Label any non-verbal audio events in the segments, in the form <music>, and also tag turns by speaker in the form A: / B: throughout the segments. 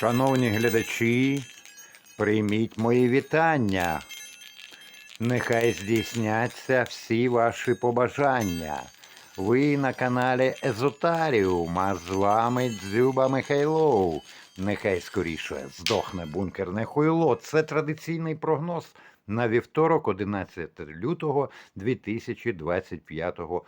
A: Шановні глядачі, прийміть мої вітання. Нехай здійсняться всі ваші побажання. Ви на каналі Езотаріум, а з вами Дзюба Михайлов. Нехай скоріше здохне бункерне хуйло. Це традиційний прогноз на вівторок, 11 лютого 2025 року.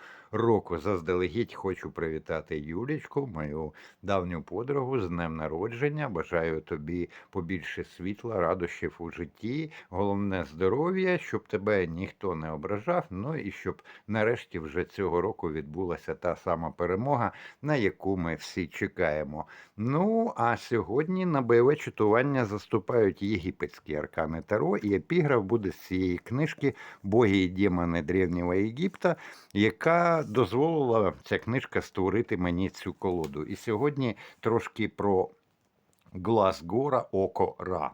A: Заздалегідь хочу привітати Юлічку, мою давню подругу з днем народження. Бажаю тобі побільше світла, радощів у житті. Головне здоров'я, щоб тебе ніхто не ображав. Ну і щоб нарешті вже цього року відбулася та сама перемога, на яку ми всі чекаємо. Ну а сьогодні на бойове читування заступають єгипетські аркани Таро, і епіграф буде з цієї книжки Боги і демони Древнього Єгипта, яка дозволила ця книжка створити мені цю колоду. І сьогодні трошки про глаз гора, око Ра.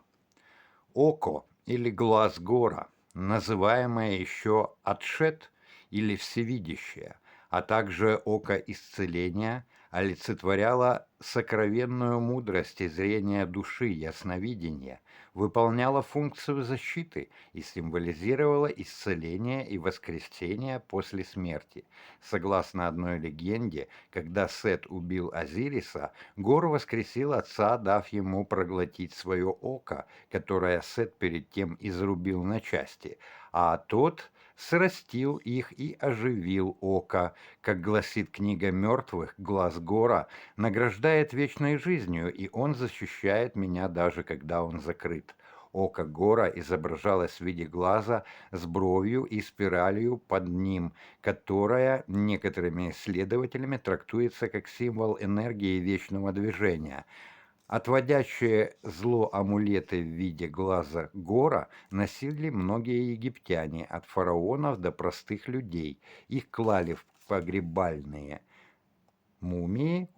A: Око или глаз гора, называемое еще отшет или всевидящее, а также око исцеления, олицетворяло сокровенную мудрость и зрение души, ясновидение, выполняла функцию защиты и символизировала исцеление и воскресение после смерти. Согласно одной легенде, когда Сет убил Азириса, Гор воскресил отца, дав ему проглотить свое око, которое Сет перед тем изрубил на части, а тот срастил их и оживил око, как гласит книга мертвых, глаз Гора награждает вечной жизнью, и он защищает меня даже когда он закрыт. Око Гора изображалось в виде глаза с бровью и спиралью под ним, которая некоторыми исследователями трактуется как символ энергии вечного движения. Отводящие зло амулеты в виде глаза гора носили многие египтяне, от фараонов до простых людей. Их клали в погребальные мумии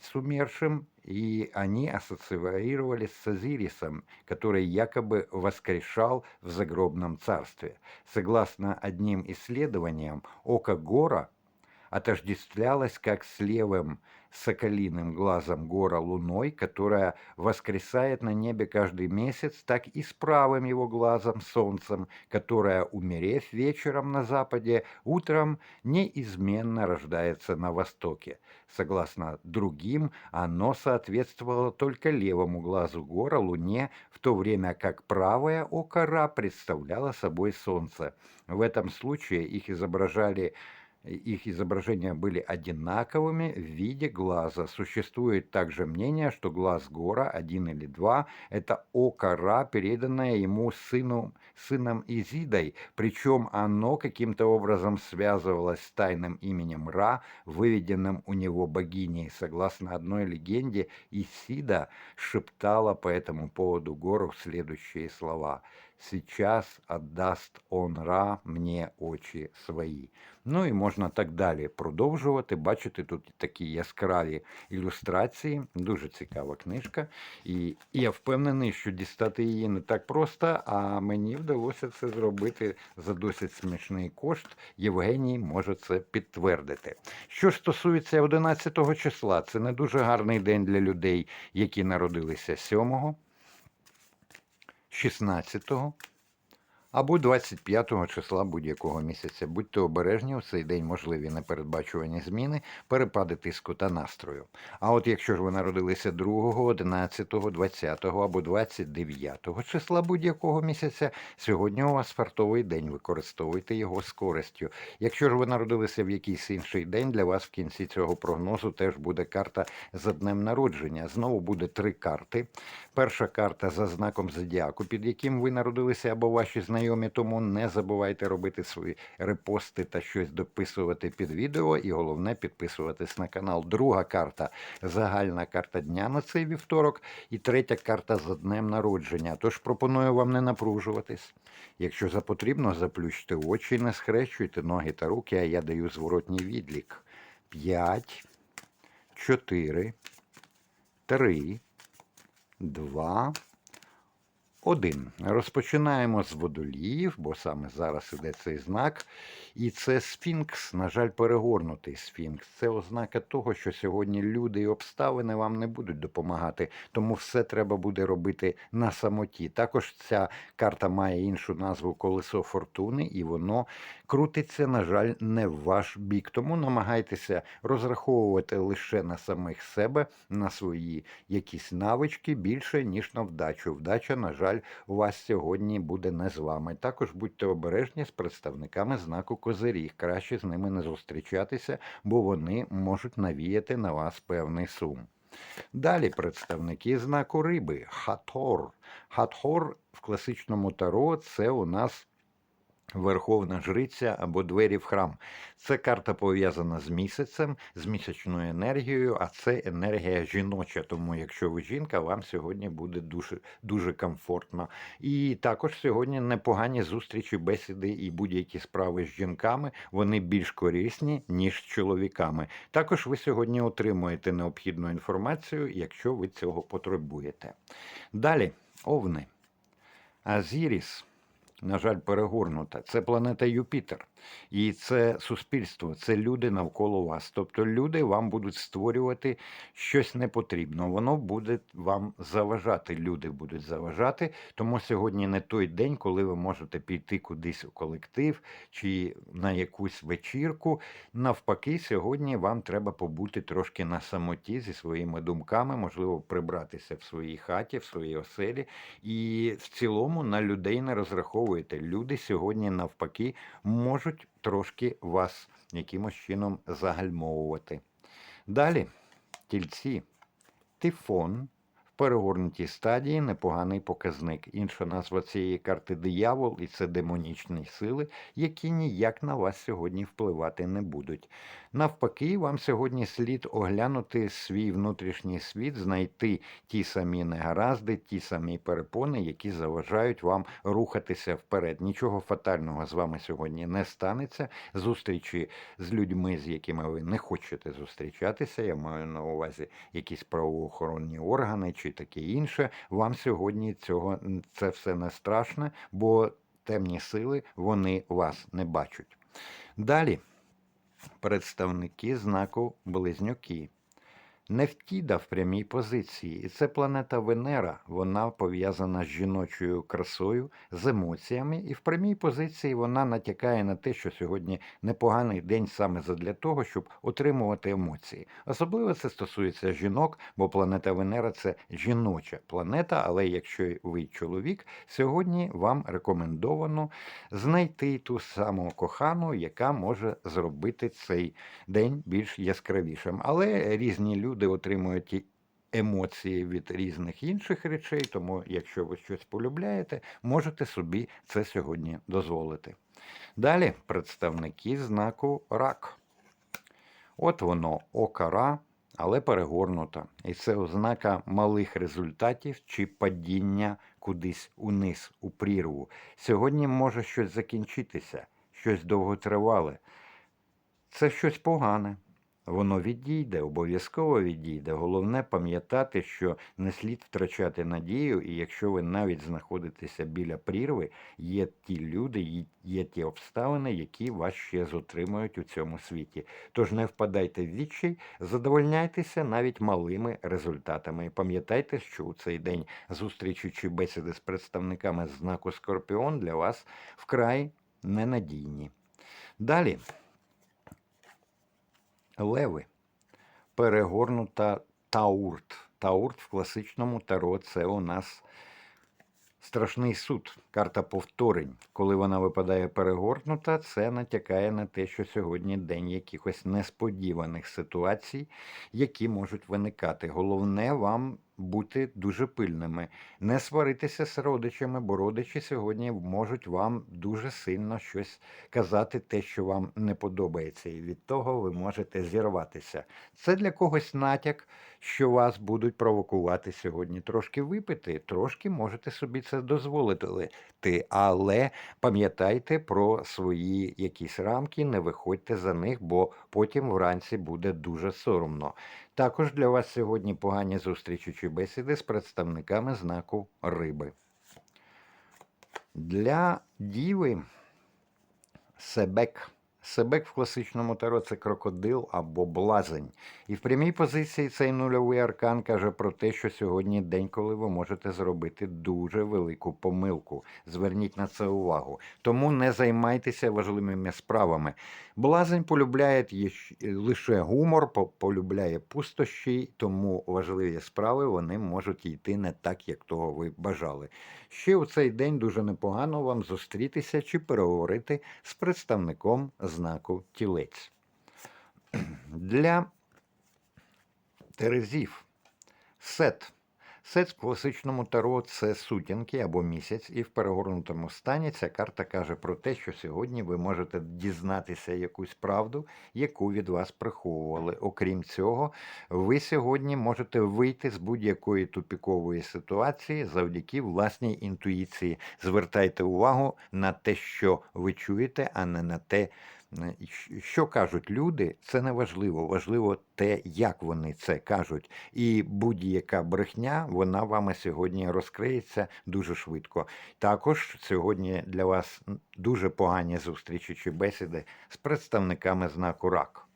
A: с умершим, и они ассоциировались с Азирисом, который якобы воскрешал в загробном царстве. Согласно одним исследованиям, око гора отождествлялось как с левым соколиным глазом гора луной, которая воскресает на небе каждый месяц, так и с правым его глазом солнцем, которое, умерев вечером на западе, утром неизменно рождается на востоке. Согласно другим, оно соответствовало только левому глазу гора луне, в то время как правое око Ра представляло собой солнце. В этом случае их изображали их изображения были одинаковыми в виде глаза. Существует также мнение, что глаз Гора, один или два, это око Ра, переданное ему сыну, сыном Изидой, причем оно каким-то образом связывалось с тайным именем Ра, выведенным у него богиней. Согласно одной легенде, Исида шептала по этому поводу Гору следующие слова «Сейчас отдаст он Ра мне очі свої». Ну і можна так далі продовжувати. Бачите, тут такі яскраві ілюстрації. Дуже цікава книжка. І я впевнений, що дістати її не так просто, а мені вдалося це зробити за досить смішний кошт. Євгеній може це підтвердити. Що ж стосується 11 числа, це не дуже гарний день для людей, які народилися 7, 16 або 25 числа будь-якого місяця. Будьте обережні, у цей день можливі непередбачувані зміни, перепади тиску та настрою. А от якщо ж ви народилися 2, 11, 20 або 29 числа будь-якого місяця, сьогодні у вас фартовий день, використовуйте його з користю. Якщо ж ви народилися в якийсь інший день, для вас в кінці цього прогнозу теж буде карта за днем народження. Знову буде три карти. Перша карта за знаком зодіаку, під яким ви народилися або ваші знайомі, тому не забувайте робити свої репости та щось дописувати під відео, і головне підписуватись на канал. Друга карта загальна карта дня на цей вівторок, і третя карта за днем народження. Тож пропоную вам не напружуватись. Якщо за потрібно, заплющте очі, не схрещуйте ноги та руки, а я даю зворотній відлік. П'ять, чотири, три. Два, Один. Розпочинаємо з водоліїв, бо саме зараз іде цей знак. І це сфінкс, на жаль, перегорнутий сфінкс. Це ознака того, що сьогодні люди і обставини вам не будуть допомагати, тому все треба буде робити на самоті. Також ця карта має іншу назву колесо фортуни, і воно крутиться, на жаль, не в ваш бік. Тому намагайтеся розраховувати лише на самих себе, на свої якісь навички більше, ніж на вдачу. Вдача, на жаль, у вас сьогодні буде не з вами. Також будьте обережні з представниками знаку Козиріг. Краще з ними не зустрічатися, бо вони можуть навіяти на вас певний сум. Далі представники знаку риби Хатор. Хатор в класичному таро це у нас Верховна жриця або двері в храм. Це карта пов'язана з місяцем, з місячною енергією, а це енергія жіноча. Тому, якщо ви жінка, вам сьогодні буде дуже дуже комфортно. І також сьогодні непогані зустрічі, бесіди і будь-які справи з жінками вони більш корисні, ніж з чоловіками. Також ви сьогодні отримуєте необхідну інформацію, якщо ви цього потребуєте. Далі, овни. Азіріс на жаль, перегорнута. Це планета Юпітер. І це суспільство, це люди навколо вас. Тобто люди вам будуть створювати щось непотрібне. Воно буде вам заважати. Люди будуть заважати. Тому сьогодні не той день, коли ви можете піти кудись у колектив чи на якусь вечірку. Навпаки, сьогодні вам треба побути трошки на самоті зі своїми думками, можливо, прибратися в своїй хаті, в своїй оселі. І в цілому на людей не розраховуєте. Люди сьогодні навпаки можуть трошки вас якимось чином загальмовувати. Далі. Тільці, тифон перегорнутій стадії непоганий показник. Інша назва цієї карти диявол, і це демонічні сили, які ніяк на вас сьогодні впливати не будуть. Навпаки, вам сьогодні слід оглянути свій внутрішній світ, знайти ті самі негаразди, ті самі перепони, які заважають вам рухатися вперед. Нічого фатального з вами сьогодні не станеться. Зустрічі з людьми, з якими ви не хочете зустрічатися. Я маю на увазі якісь правоохоронні органи чи таке інше, вам сьогодні цього це все не страшне, бо темні сили вони вас не бачать. Далі представники знаку Близнюки. Нефтіда в прямій позиції, і це планета Венера. Вона пов'язана з жіночою красою, з емоціями, і в прямій позиції вона натякає на те, що сьогодні непоганий день саме задля того, щоб отримувати емоції. Особливо це стосується жінок, бо планета Венера це жіноча планета. Але якщо ви чоловік, сьогодні вам рекомендовано знайти ту саму кохану, яка може зробити цей день більш яскравішим. Але різні люди люди отримують емоції від різних інших речей, тому, якщо ви щось полюбляєте, можете собі це сьогодні дозволити. Далі представники знаку рак. От воно окара, але перегорнута. І це ознака малих результатів чи падіння кудись униз, у прірву. Сьогодні може щось закінчитися, щось довготривале. Це щось погане. Воно відійде, обов'язково відійде. Головне пам'ятати, що не слід втрачати надію, і якщо ви навіть знаходитеся біля прірви, є ті люди, є ті обставини, які вас ще зотримують у цьому світі. Тож не впадайте в відчай, задовольняйтеся навіть малими результатами. І пам'ятайте, що у цей день зустрічі чи бесіди з представниками знаку Скорпіон для вас вкрай ненадійні. Далі. Леви. Перегорнута таурт. Таурт в класичному таро це у нас страшний суд, карта повторень. Коли вона випадає перегорнута, це натякає на те, що сьогодні день якихось несподіваних ситуацій, які можуть виникати. Головне вам бути дуже пильними, не сваритися з родичами, бо родичі сьогодні можуть вам дуже сильно щось казати, те, що вам не подобається, і від того ви можете зірватися. Це для когось натяк, що вас будуть провокувати сьогодні. Трошки випити, трошки можете собі це дозволити, але пам'ятайте про свої якісь рамки, не виходьте за них, бо потім вранці буде дуже соромно. Також для вас сьогодні погані зустрічі чи бесіди з представниками знаку риби. Для діви себек. Себек в класичному таро це крокодил або блазень. І в прямій позиції цей нульовий аркан каже про те, що сьогодні день, коли ви можете зробити дуже велику помилку. Зверніть на це увагу. Тому не займайтеся важливими справами. Блазень полюбляє лише гумор, полюбляє пустощі, тому важливі справи вони можуть йти не так, як того ви бажали. Ще у цей день дуже непогано вам зустрітися чи переговорити з представником знаку тілець. Для терезів сет. Сет в класичному таро це сутінки або місяць, і в перегорнутому стані ця карта каже про те, що сьогодні ви можете дізнатися якусь правду, яку від вас приховували. Окрім цього, ви сьогодні можете вийти з будь-якої тупікової ситуації завдяки власній інтуїції. Звертайте увагу на те, що ви чуєте, а не на те, е, що кажуть люди, це не важливо. Важливо те, як вони це кажуть. І будь-яка брехня, вона вами сьогодні розкриється дуже швидко. Також сьогодні для вас дуже погані зустрічі чи бесіди з представниками знаку рак.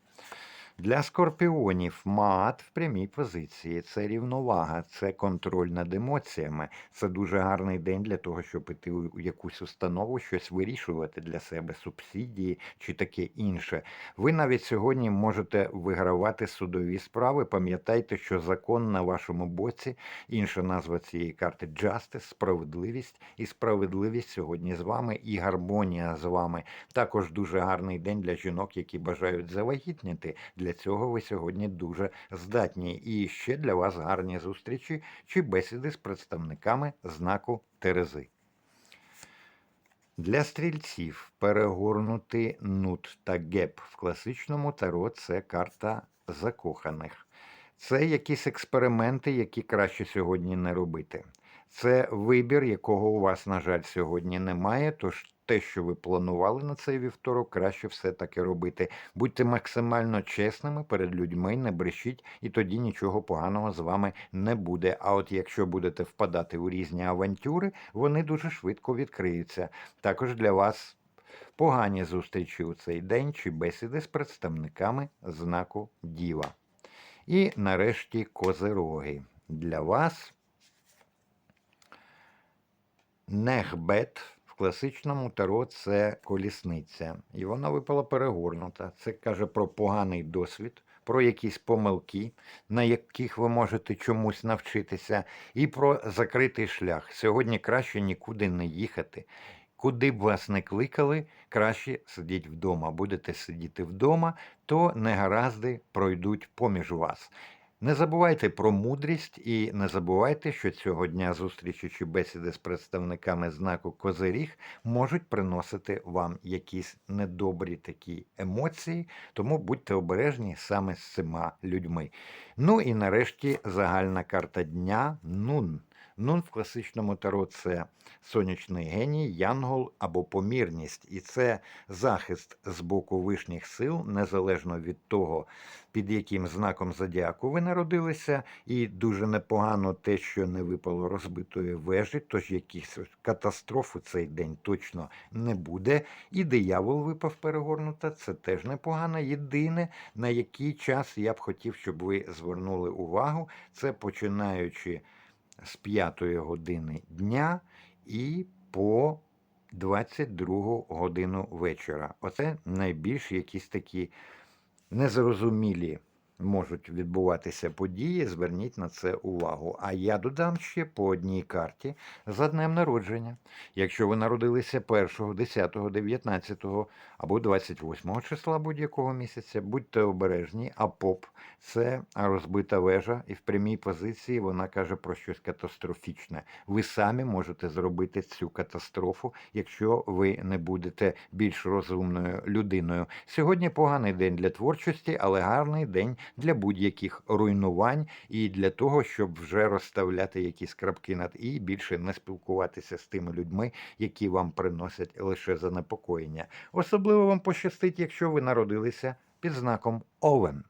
A: Для скорпіонів мат в прямій позиції це рівновага, це контроль над емоціями. Це дуже гарний день для того, щоб іти у якусь установу, щось вирішувати для себе, субсидії чи таке інше. Ви навіть сьогодні можете вигравати судові справи. Пам'ятайте, що закон на вашому боці, інша назва цієї карти Justice, справедливість і справедливість сьогодні з вами, і гармонія з вами. Також дуже гарний день для жінок, які бажають завагітніти. Для цього ви сьогодні дуже здатні. І ще для вас гарні зустрічі чи бесіди з представниками знаку Терези. Для стрільців перегорнути нут та геп в класичному таро це карта закоханих. Це якісь експерименти, які краще сьогодні не робити. Це вибір, якого у вас, на жаль, сьогодні немає. Тож те, що ви планували на цей вівторок, краще все-таки робити. Будьте максимально чесними перед людьми, не брешіть, і тоді нічого поганого з вами не буде. А от якщо будете впадати у різні авантюри, вони дуже швидко відкриються. Також для вас погані зустрічі у цей день чи бесіди з представниками знаку Діва. І нарешті козероги. Для вас Нехбет в класичному таро це колісниця. І вона випала перегорнута. Це каже про поганий досвід, про якісь помилки, на яких ви можете чомусь навчитися, і про закритий шлях. Сьогодні краще нікуди не їхати. Куди б вас не кликали, краще сидіть вдома. Будете сидіти вдома, то негаразди пройдуть поміж вас. Не забувайте про мудрість і не забувайте, що цього дня зустрічі чи бесіди з представниками знаку Козиріг можуть приносити вам якісь недобрі такі емоції, тому будьте обережні саме з цими людьми. Ну і нарешті загальна карта дня Нун. Нун в класичному таро це сонячний геній, янгол або помірність, і це захист з боку вишніх сил, незалежно від того, під яким знаком зодіаку ви народилися, і дуже непогано те, що не випало розбитої вежі, тож якихось катастроф у цей день точно не буде. І диявол випав перегорнута, це теж непогано. Єдине, на який час я б хотів, щоб ви звернули увагу, це починаючи з 5 години дня і по 22 годину вечора. Оце найбільш якісь такі незрозумілі можуть відбуватися події. Зверніть на це увагу. А я додам ще по одній карті за днем народження. Якщо ви народилися 1, 10, 19 або 28 числа будь-якого місяця, будьте обережні, а поп це розбита вежа, і в прямій позиції вона каже про щось катастрофічне. Ви самі можете зробити цю катастрофу, якщо ви не будете більш розумною людиною. Сьогодні поганий день для творчості, але гарний день для будь-яких руйнувань і для того, щоб вже розставляти якісь крапки над і більше не спілкуватися з тими людьми, які вам приносять лише занепокоєння. Особливо вам пощастить, якщо ви народилися під знаком Овен.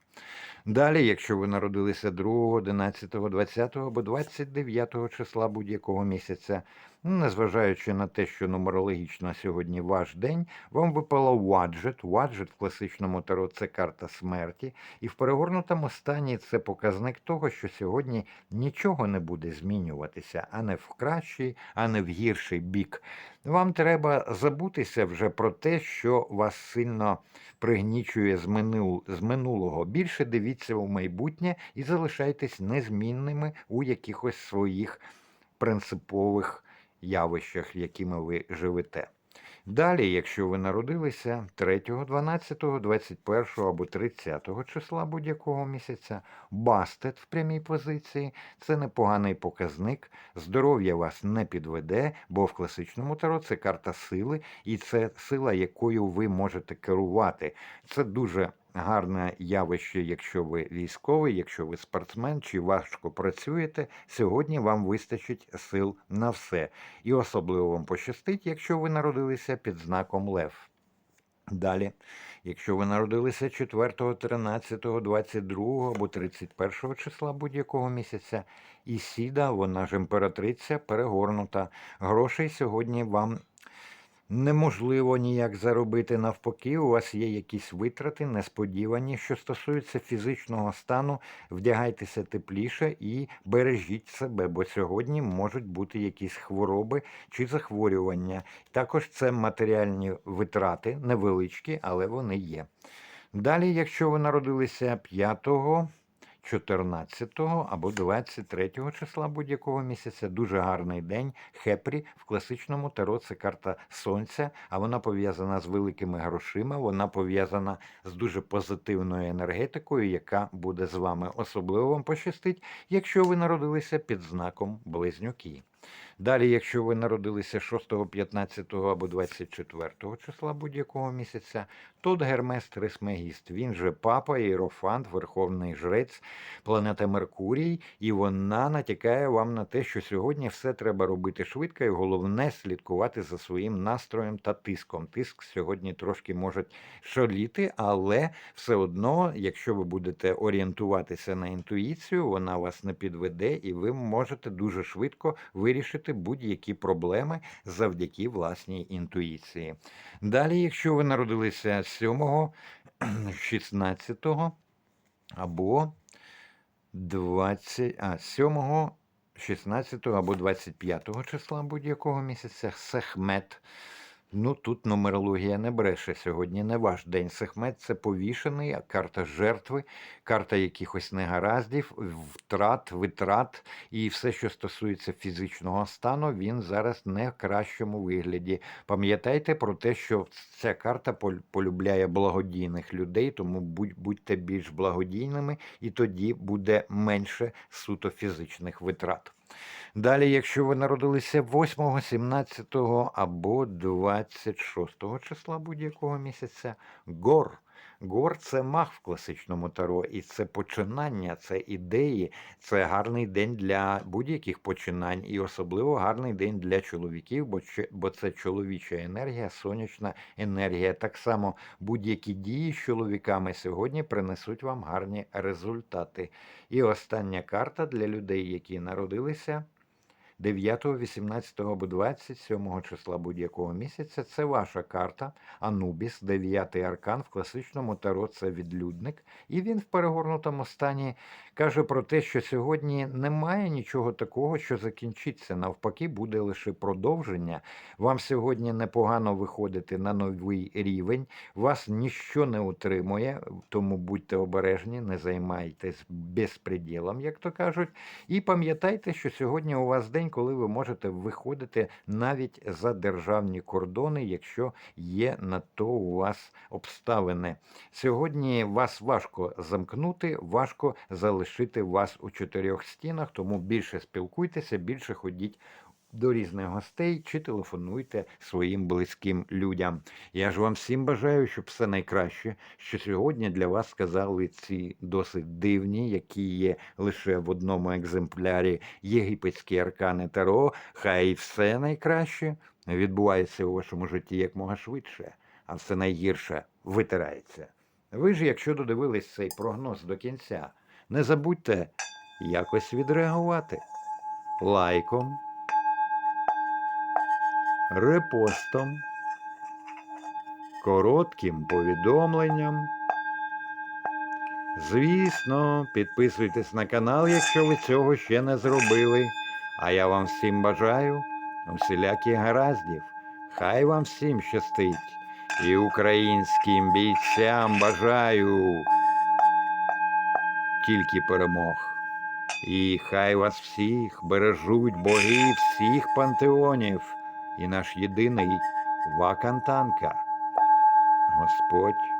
A: Далі, якщо ви народилися 2, 11, 20 або 29 числа будь-якого місяця, Незважаючи на те, що нумерологічно сьогодні ваш день, вам випало Ваджет. Ваджет в класичному таро це карта смерті, і в перегорнутому стані це показник того, що сьогодні нічого не буде змінюватися, а не в кращий, а не в гірший бік. Вам треба забутися вже про те, що вас сильно пригнічує з минулого. Більше дивіться у майбутнє і залишайтесь незмінними у якихось своїх принципових явищах, якими ви живете. Далі, якщо ви народилися 3, 12, 21 або 30 числа будь-якого місяця, бастет в прямій позиції це непоганий показник. Здоров'я вас не підведе, бо в класичному таро це карта сили, і це сила, якою ви можете керувати. Це дуже гарне явище, якщо ви військовий, якщо ви спортсмен чи важко працюєте. Сьогодні вам вистачить сил на все. І особливо вам пощастить, якщо ви народилися під знаком Лев. Далі, якщо ви народилися 4, 13, 22 або 31 числа будь-якого місяця, і сіда, вона ж імператриця перегорнута. Грошей сьогодні вам неможливо ніяк заробити. Навпаки, у вас є якісь витрати, несподівані. Що стосується фізичного стану, вдягайтеся тепліше і бережіть себе, бо сьогодні можуть бути якісь хвороби чи захворювання. Також це матеріальні витрати, невеличкі, але вони є. Далі, якщо ви народилися 5 14 або 23 числа будь-якого місяця. Дуже гарний день. Хепрі в класичному таро це карта сонця, а вона пов'язана з великими грошима. Вона пов'язана з дуже позитивною енергетикою, яка буде з вами. Особливо вам пощастить, якщо ви народилися під знаком близнюки. Далі, якщо ви народилися 6, 15 або 24 числа будь-якого місяця, тут Гермес Трисмегіст. Він же папа, іерофант, верховний жрець, планета Меркурій, і вона натякає вам на те, що сьогодні все треба робити швидко, і головне слідкувати за своїм настроєм та тиском. Тиск сьогодні трошки може шаліти, але все одно, якщо ви будете орієнтуватися на інтуїцію, вона вас не підведе, і ви можете дуже швидко вирішити будь-які проблеми завдяки власній інтуїції. Далі, якщо ви народилися 7, 16 <clears throat> або 20, а 7, 16 або 25 числа будь-якого місяця Сехмет. Ну тут нумерологія не бреше. Сьогодні не ваш день. Сехмет це повішений, карта жертви, карта якихось негараздів, втрат, витрат і все, що стосується фізичного стану, він зараз не в кращому вигляді. Пам'ятайте про те, що ця карта пол- полюбляє благодійних людей, тому будьте більш благодійними, і тоді буде менше суто фізичних витрат. Далі, якщо ви народилися 8, 17 або 26 числа будь-якого місяця, гор. Гор це маг в класичному таро, і це починання, це ідеї, це гарний день для будь-яких починань, і особливо гарний день для чоловіків, бо, бо це чоловіча енергія, сонячна енергія. Так само будь-які дії з чоловіками сьогодні принесуть вам гарні результати. І остання карта для людей, які народилися 9, 18 або 27 числа будь-якого місяця. Це ваша карта Анубіс, дев'ятий аркан в класичному таро це відлюдник. І він в перегорнутому стані каже про те, що сьогодні немає нічого такого, що закінчиться. Навпаки, буде лише продовження. Вам сьогодні непогано виходити на новий рівень. Вас ніщо не утримує, тому будьте обережні, не займайтесь безпреділом, як то кажуть. І пам'ятайте, що сьогодні у вас день, коли ви можете виходити навіть за державні кордони, якщо є на то у вас обставини. Сьогодні вас важко замкнути, важко залишити вас у чотирьох стінах, тому більше спілкуйтеся, більше ходіть. До різних гостей чи телефонуйте своїм близьким людям. Я ж вам всім бажаю, щоб все найкраще, що сьогодні для вас сказали ці досить дивні, які є лише в одному екземплярі єгипетські аркани Таро. Хай все найкраще відбувається у вашому житті якмога швидше, а все найгірше витирається. Ви ж, якщо додивились цей прогноз до кінця, не забудьте якось відреагувати лайком, репостом, коротким повідомленням. Звісно, підписуйтесь на канал, якщо ви цього ще не зробили. А я вам всім бажаю усіляких гараздів. Хай вам всім щастить. І українським бійцям бажаю тільки перемог. І хай вас всіх бережуть боги всіх пантеонів і наш єдиний Вакантанка. Господь.